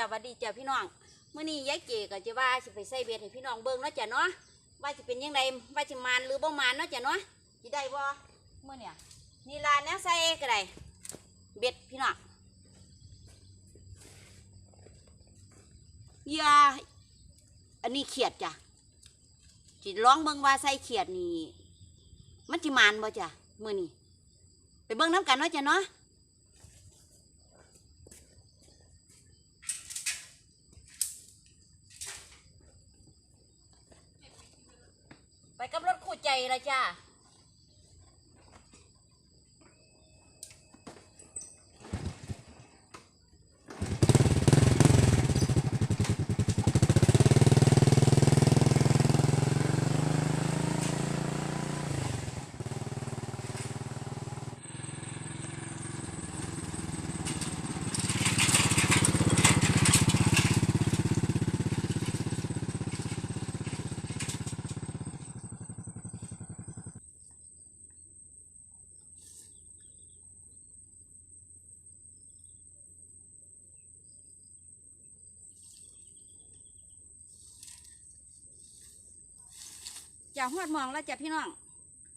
จ้าวัดดีจ้าพี่น้องเมื้อนี้ยายเก๋ก็จะว่าสิไปใส่เบ็ดให้พี่น้องเบิ่งเนาะจ้ะเนาะว่าสิเป็นยังไงว่าสิมานหรือบ่มานเนาะจ้ะเนาะสิได้บ่มื้อเนี่ยนี่ล่ะแนวใส่ก็ได้เบ็ดพี่น้องเยื่ออันนี้เขียดจ้ะสิลองเบิ่งว่าใส่เขียดนี่มันสิมานบ่จ้ะเมื้อนี้ไปเบิ่งน้ำกันเนาะจ้ะเนาะ ไปกับรถคู่ใจละจ้า จะหอดมองแล้วจ้ะพี่น้อง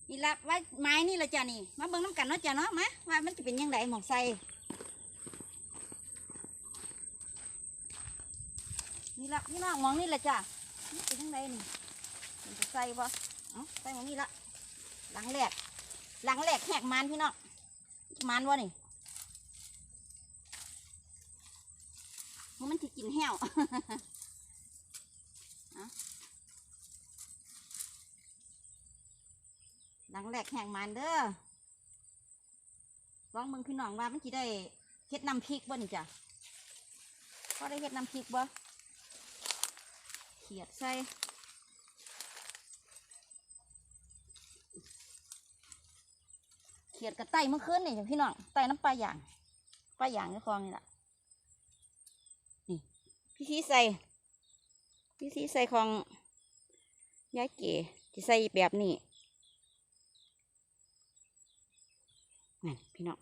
นี่ละไว้ไม้นี่ละจ้ะนี่ มาเบิ่งน้ำกันเนาะจ้ะเนาะมาว่ามันจะเป็นยังไงหมองใส่นี่ละพี่น้องมองนี่ละจ้ะเป็นยังไงนี่มันจะใส่บ่เอ้าใส่หมองนี่ละหลังแรกหลังแรกแหกมันพี่น้องมันวะนี่มันจะกินแห้ว แหลกแห่งมันเด้อลองมึงพี่น้องว่ามันจะได้เฮ็ดน้ำพริกบ่นี่จ้ะพอได้เฮ็ดน้ำพริกบ่เขียดใส่เขียดกับไตเมื่อคืนนี่จ้ะพี่น้องไตน้ำปลาอย่างปลาอย่างในคลองนี่แหละนี่พี่ซีใส่พี่ซีใส่ของยายเก๋จะใส่แบบนี้ นั่นพี่น้อง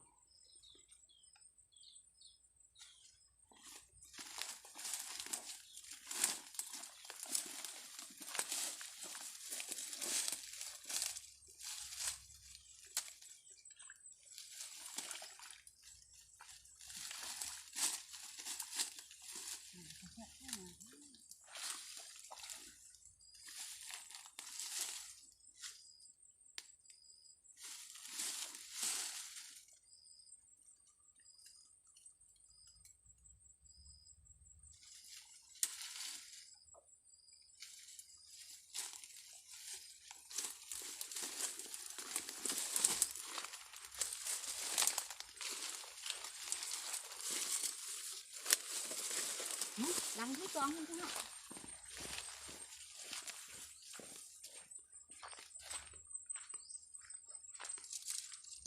สองมันพี่น้อง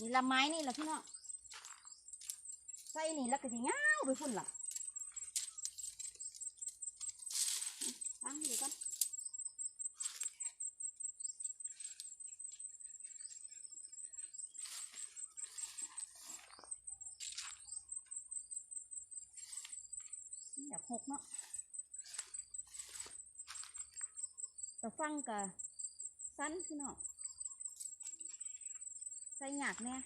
นี่ละไม้นี่ละพี่น้องใส่นี่แล้วก็สิเงาไปพุ่นล่ะล้างนี่ก่อนอยากหกเนาะ แต่ฟังกะสั้นพี่น้องใส่หยากเนี่ย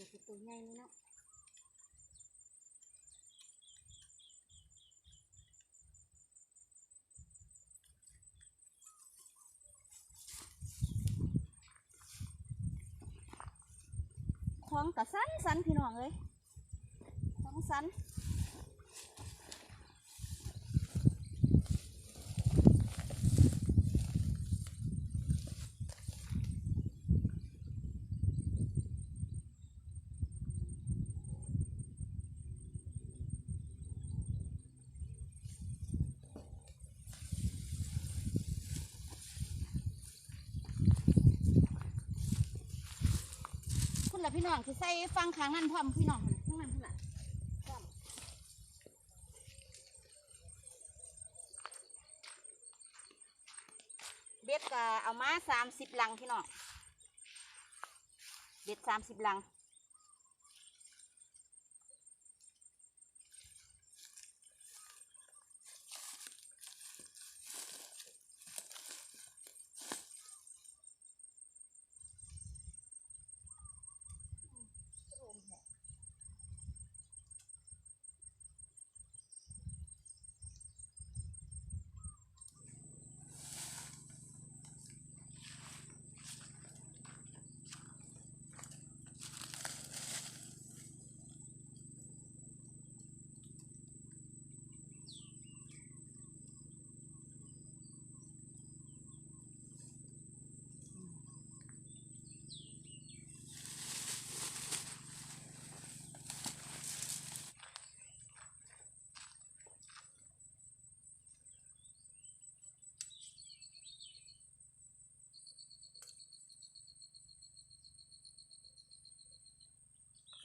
วตัวใหญ่นี่เนาะของก พี่น้องคุณล่ะพี่น้องที่ใส่ฟังค้างนั่นพร้อมพี่น้องข้างนั้นคุณล่ะพร้อมเบ็ดก็เอามาสามสิบลังพี่น้องเบ็ดสามสิบลัง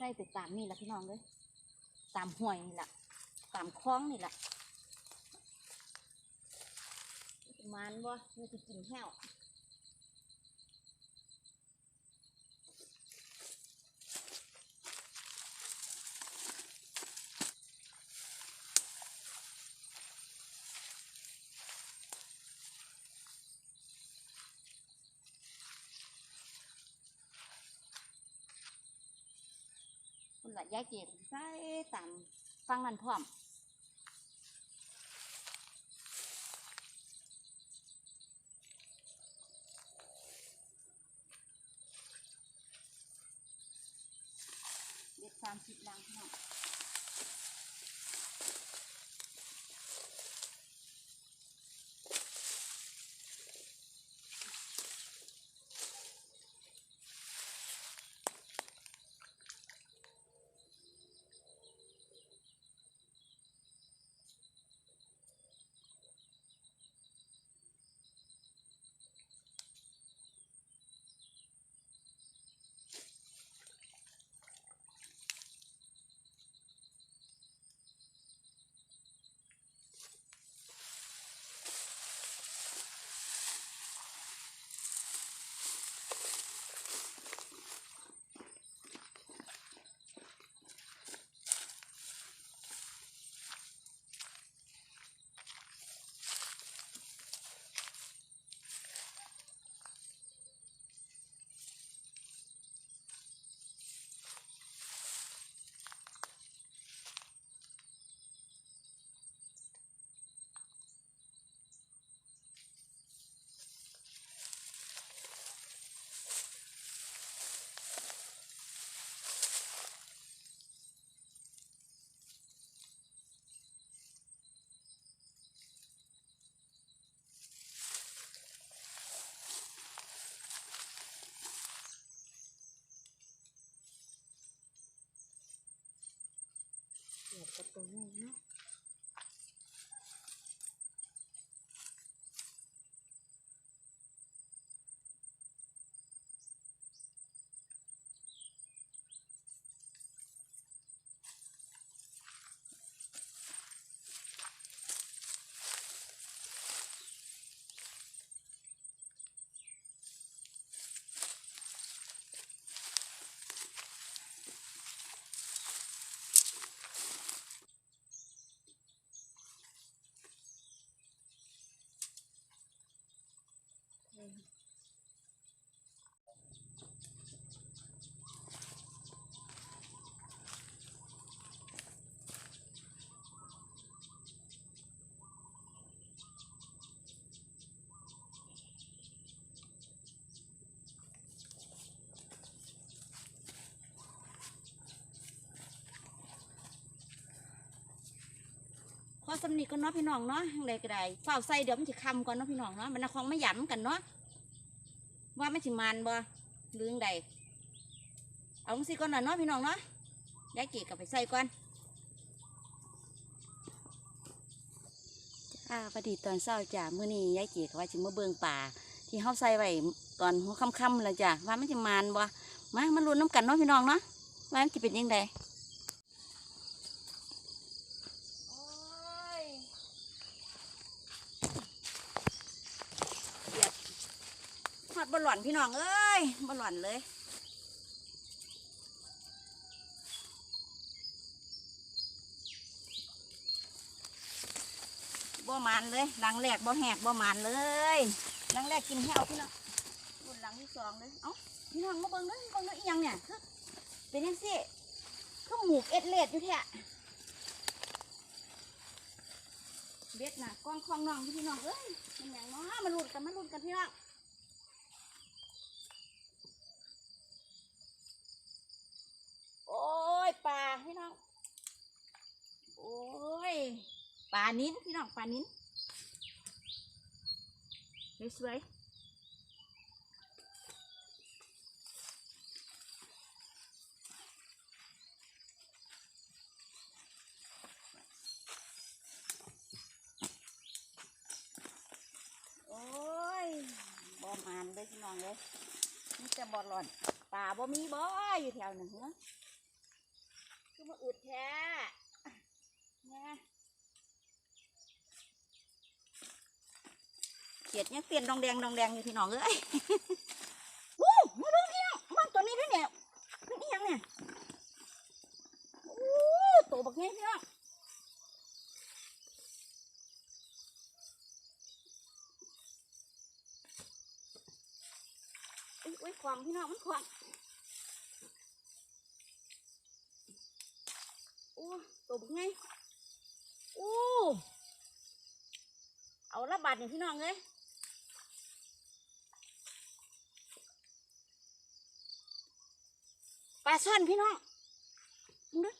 ใส่ไปตามนี่แหละพี่น้องเลยตามห้วยนี่แหละตามคล้องนี่แหละประมันบ่มันจะกินแห้ว ยายเกดใส่ตามฟังนั่นพร้อมเด็ดสามสิบลังพี่น้อง เดี๋ยวก ระตุ้นเนาะอสำนีก่อนเนาะพี่น้องเนาะยังไงก็ได้เฝ้าใส่เดี๋ยวมันจะคำก่อนเนาะพี่น้องเนาะมันนะคงไม่หยำกันเนาะว่าไม่สิมันบ่หรือยังไงเอาสิก่อนหน่อยเนาะพี่น้องเนาะยายเกีกับไปใส่ก่อนจ้าพอดีตอนเช้าจ้ามื้อนี้ยายเกีกับว่าจะมาเบิ่งป่า ที่เฮาใส่ไว้ตอนหัวค่ำๆแล้วจ้ะว่ามันจะมันบ่มามาลุ้นน้ำกันเนาะพี่น้องเนาะว่ามันจะเป็นยังไงโอ้ยเดือดฮอด บอลหล่อนพี่น้องเอ้ยบอลหล่อนเลยบ่มานเลยหลังแรกบ่แหกบ่มานเลยหลังแรกกินแห้วพี่น้องรุ่นหลังที่สองเลยเอ้าพี่น้องมาเบิ่งเด้อเบิ่งเด้ออีหยังเนี่ยคือเป็นยังสิคือหมูกเอ็ดเลดอยู่แท้เบ็ดน่ะกองคลองน้องพี่น้องเอ้ยเป็นหยังเนาะมาลุ้นกันมาลุ้นกันพี่น้องโอ้ยปลาพี่น้องโอ้ย ปลานิ้นพี่น้องปลานิ้นสวยโอ้ยบ่มานเลยพี่น้องเลยนี่จะบ่หล่อนปลาบ่มีบ่อยู่แถวหนึ่งเหรอคือมาอึดแท้เนี่ย เขียดยังเปลี่ยนดองแดงดองแดงอยู่พี่น้องเอ้ยวู้มาดูพี่น้องมันตัวนี้ด้วยเนี่ยมันอีหยังเนี่ยโอ้ตัวบักนี้พี่น้องอุ้ยอุ้ยความพี่น้องมันความโอ้ตัวบักไงโอ้เอาละบาดเนี่ยพี่น้องเอ้ย ปลาช่อนพี่น้องมึงดู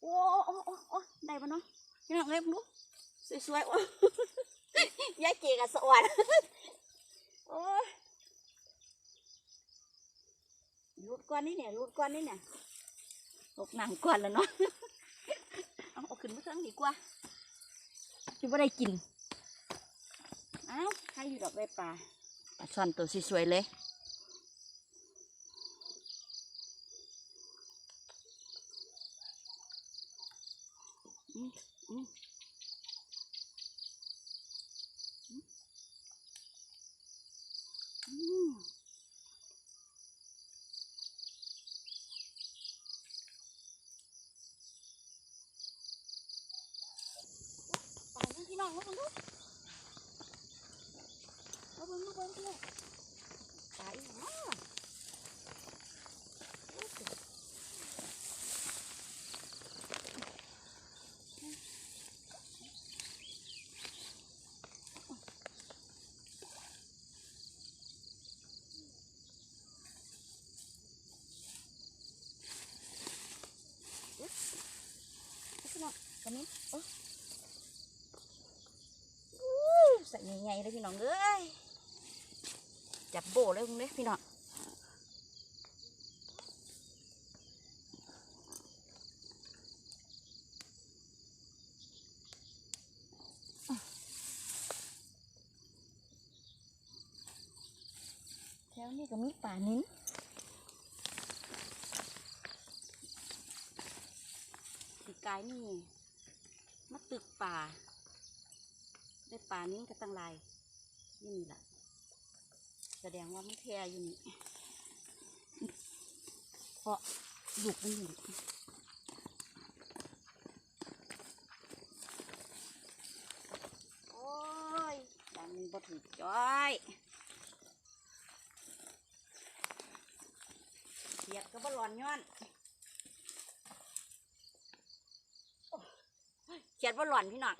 โอ้โอ้โอ้โอ้ได้ปะเนาะพี่น้องเอ้ยมึงดูสวยๆโอ้ยายเก๋กับสวรรค์โอ้ยรูดก้อนนี่เนี่ยรูดก้อนนี่เนี่ยตกหนังก้อนแล้วเนาะเอาเอาขึ้นมาเทิงดีกว่าจะไม่ได้กิน เอ้าใครอยู่ดอกใบปลาปลาช่อนตัวสวยๆเลย อืมอืมอืมไปนะพี่น้องมาเบิ่งดูมาเบิ่งมาเบิ่งพี่น้องตายอีกแล้ว พี่น้องกันนี้โอ้อู้ใส่ใหญ่ๆเลยพี่น้องเอ้ย จับโบเลยมึงเด้พี่น้องแถวนี้ก็มีป่านิ้นปีกายนี่มาตึกป่า ได้ป่านี้ก็ตั้งลายนี่นี่แหละ แสดงว่ามันแพรอยู่นี่เพราะหยุกมันอยู่โอ้ยดังมันบ่ถูกจ้อยเสียดก็บ่ร้อนย้อนเขียนว่าหล่อนพี่น้อง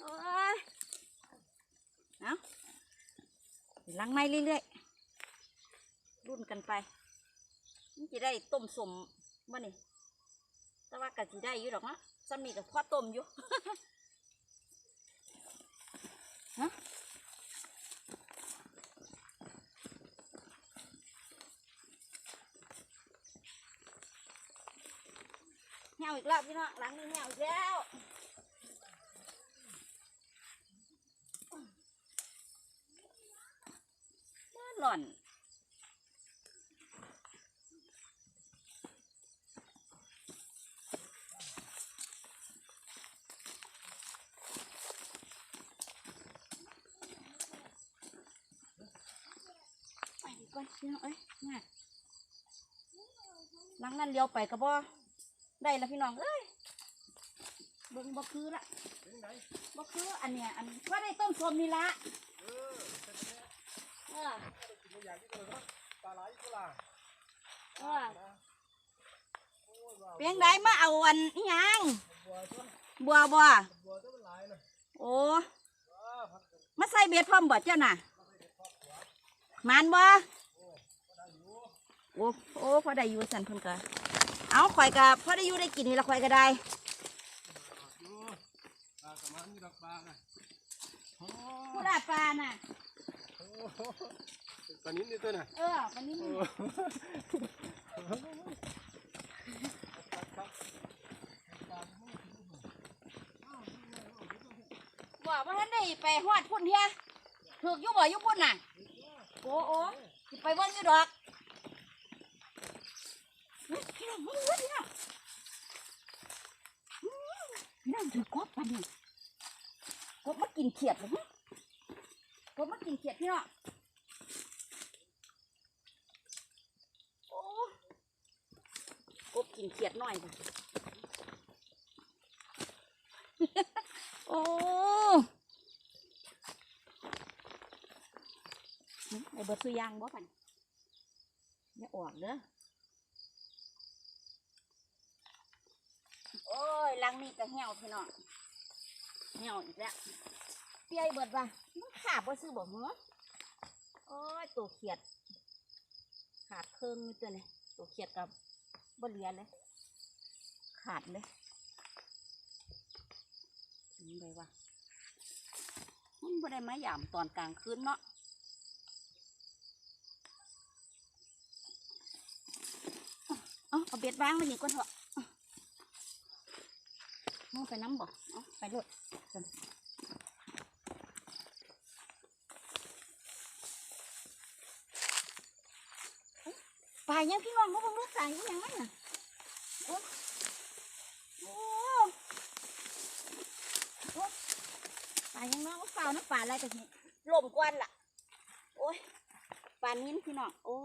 โอ้ยเอาไป ล้างไม้เรื่อยๆรุ่นกันไปนี่จะได้ต้มสมบ่นี่แต่ว่ากะสิได้อยู่ดอกเนาะซ้ำนี่กับพ่อต้มอยู่ฮะเหี่ยวอีกแล้วพี่น้องหลังนี้เหี่ยวอีกแล้วบ้าน หล่อนไปดีก่อนพี่น้องเอ้ยน่ะหลังนั้นเลี้ยวไปกระบอได้แล้วพี่น้องเอ้ยเบิ่งบ่คือละบ่คืออันเนี้ยอันว่าได้ต้มส้มนี่ละเออ เออเพียงใดมาเอาอันอิหยังบัวบัวโอ้มาใส่เบ็ดพร้อมบ่เจ้าน่ะมานบ่โอ้โอ้พอได้อยู่สันเพิ่นก็เอาข่อยก็พอได้อยู่ได้กินนี่ละข่อยก็ได้ปลากระมันมีดอกปลาน่ะผู้ได้ ปลาน่ะโอ้โหปลานิ้นนี่ตัวน่ะเออวันนี้โอ้มันบ่ว่าท่านได้ไปฮอดพุ่นเฮียถูกอยู่บ่อยู่พุ่นน่ะ โอ้โอ้สิไปเบิ่งอยู่ดอกเฮ้ยพี่น้องเฮ้ยพี่น้องอืมพี่น้องถือกบปะนี่กบมากินเขียดเหรอฮะกบมากินเขียดพี่น้อง โอ้กบกิน เขียดหน่อยจ้ะโอ้หึไอ้เบิดซื้อยางบ่ปันอย่าออกเด้อโอ้ยลังนี่ก็เหี่ยวพี่น้องเหี่ยวอีกแล้วเปียไอ้เบิดว่ะมันขาบบ่ซื้อบ่เหรอโอ้ยตัวเขียดขาดเครื่องนี่ตัวนี้ตัวเขียดกับ บเหลียเลย ขาดเลยนี่เลยว่ะมันบ่ได้มาหยามตอนกลางคืนเนาะเอาเอาเบ็ดวางไว้นี่ก่อนเถอะเอาไปน้ำบ่เอาไปรถกันายังพี่น้องเขาบอกลูกสายยังไงน่ะโอ้โอ้โอ้ปลายังน้องเขาเปล่าน้ำปลาอะไรกันนี่ลมกวนล่ะ โอ้ยปลานิ้พี่น้องโอ้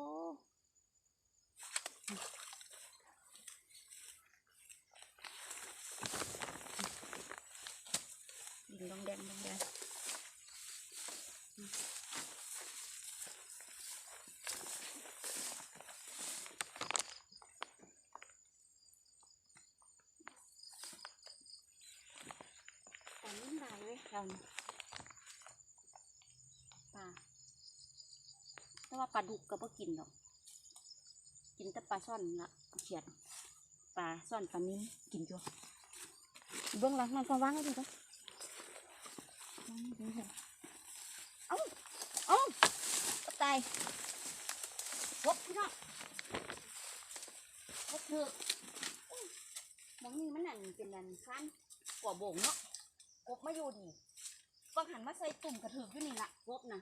ดินดองแดงดองแดง ปลานิ่มได้เลยเรานี่ปลาแต่ว่าปลา ดุกก็บ่กินหรอก กินแต่ปลาซ่อนนี่ละเขียดปลาซ่อนปลานิ่มกินจ้ะเบื้องหลังมันก็วางไว้ดีก็วางไว้ดีเถอะเอ้าเอ้าตายพบพี่น้องพบเถอะมองนี่มันนั่นเป็นนั่นคันกว่าโบงเนาะกบมาอยู่นี่ก็หันมาใส่ตุ่มกระถืออยู่นี่ละกบนะ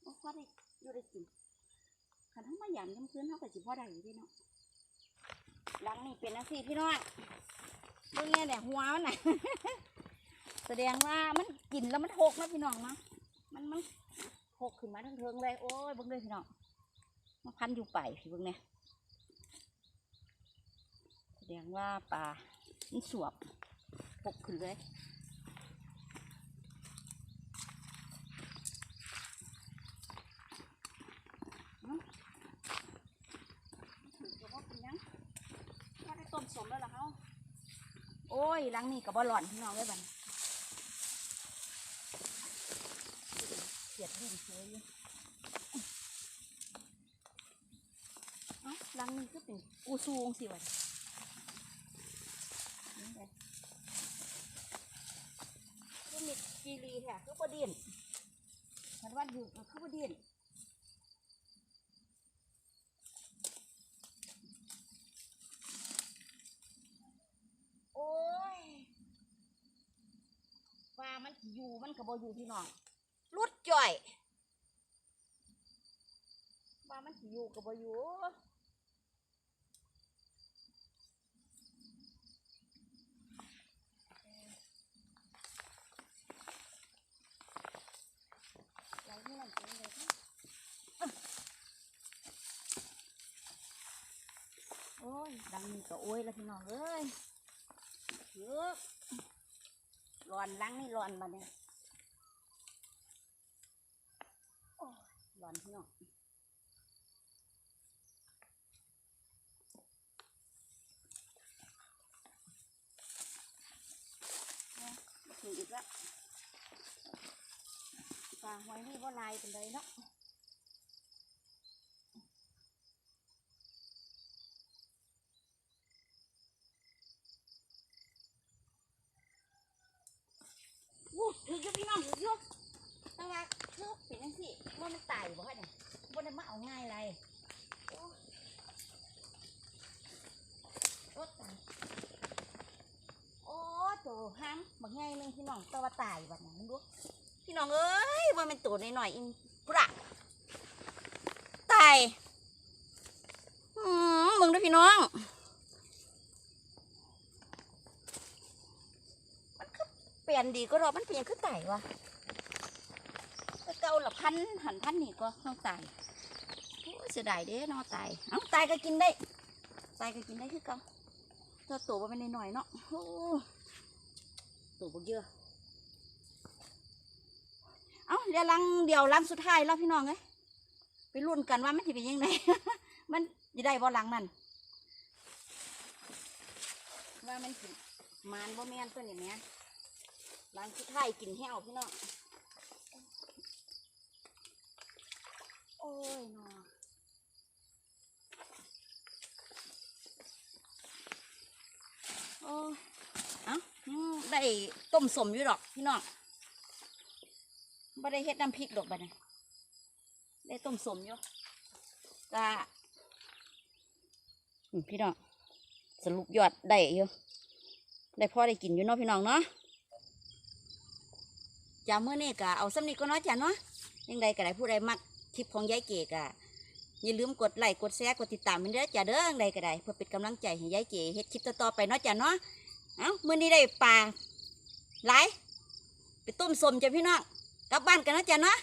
โอ้พอได้อยู่ได้กินขันทั้งมาหยามทั้งคืนเท่ากับ สิพ่อได้อยู่พี่น้องหลังนี่เป็นนังสี่พี่น้องเบิ่งแน่เนี่ยหัวมันน่ะ แสดงว่ามันกินแล้วมันหกนะพี่น้องเนาะมันมันหกขึ้นมาทั้งเทิงเลยโอ้ยเบิ่งเลยพี่น้องมาพันอยู่ไปพี่เบิ่งเนี่ยแสดงว่าปลามันสวบหกขึ้นเลย มสมแล้วล่ะเขาโอ้ยลังนี่กับบอลลอนพี่น้องได้บันเสียดเห็นเฉยอยเอ้าลังนี่ก็เป็นกูซูงสิวะคือมิดจีรีแท้คือประเด็นฉันว่าอยู่คือประเด็น ก็บ่อยู่พี่น้องรุดจ่อยว่ามันสิอยู่กับบ่อยู่ไหลเงื่อนจังเลยนะอะโอ้ย ดังนี้ก็โอ้ยแล้วพี่น้องเอ้ยเยอะร้อนลังนี่ร้อนมาเนี่ย ร้ อนพี่น้องเนี่ยมาถึงอีกแล้วปลาหอยนี่ว่าลายเป็นไรเนาะวู้ถืออยู่พี่น้องถืออยู่แต่ว่าคือเป็นยังสิว่ามันตายบ่คะเนี่ย บนได้มาเอาง่ายเลยโอ้โอ้ตายโอ้ตัวห้ามบางง่ายหนึงพี่น้องแตัวาตายบัดนั้นมึงดูพี่น้องเอ้ยว่ามั น่อยอิงปะตายมึงด้วยพี่น้องมันก็เปลี่ยนดีก็รอมันเปลี่ยนคือตายวะเก่าละพันหันพันนี่ก็ต้องไตายโอ้ยเสียดายเด้เนาะตายเอ้าตายก็กินได้ตายก็กินได้คือเก่าตัวโตมาเป็นหน่อยเนาะตัวบ่เยอะ เดี๋ยวลังเดี๋ยวลังสุดท้ายแล้วพี่น้องเอ้ยไปลุ้นกันว่ามันจะเป็นยังไงมันจะได้บ่ลังนั่นว่ามันสิมานบ่แม่นตัวนี้แม่ลังสุดท้ายกินแห้วพี่น้องโอ้ยนาะโอ้เอ้าได้ต้มสมอยู่ดอกพี่น้อง ไม่ได้เฮ็ดน้ำพริกดอกบัดนี้ได้ต้มสมอยู่กะอืมพี่น้องสรุปยอดได้อยู่ได้พ่อได้กินอยู่เนาะพี่น้องเนาะจ้าเมื่อนี้กะเอาสำนีก็เนาะจ้าเนาะยังไงก็ได้ผู้ใดมักคลิปของยายเก๋กะอย่าลืมกดไลค์กดแชร์กดติดตามมันเด้อจ้าเด้อยังไงก็ได้เพื่อเป็นกำลังใจให้ยายเก๋เฮ็ดคลิปต่อๆไปเนาะจ้าเนาะเอ้ามื้อนี้ได้ปลาหลไปต้มสมจ้ะพี่น้อง กลับบ้านกันนะจ๊ะเนาะ